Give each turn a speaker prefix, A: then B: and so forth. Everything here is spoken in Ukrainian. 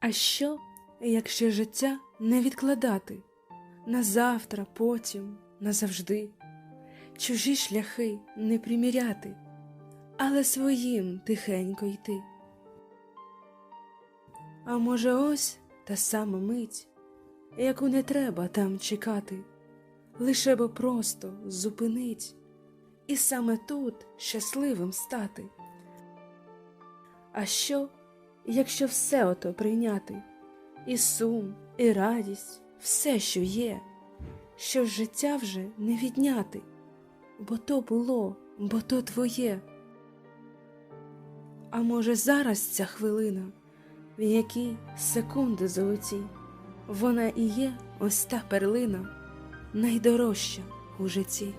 A: А що, якщо життя не відкладати на завтра, потім, назавжди, чужі шляхи не приміряти, але своїм тихенько йти? А може, ось та сама мить, яку не треба там чекати, лише бо просто зупинить і саме тут щасливим стати. А що, якщо все ото прийняти, і сум, і радість, все, що є, що життя вже не відняти, бо то було, бо то твоє. А може, зараз ця хвилина, в якій секунди золоті, вона і є ось та перлина, найдорожча у житті.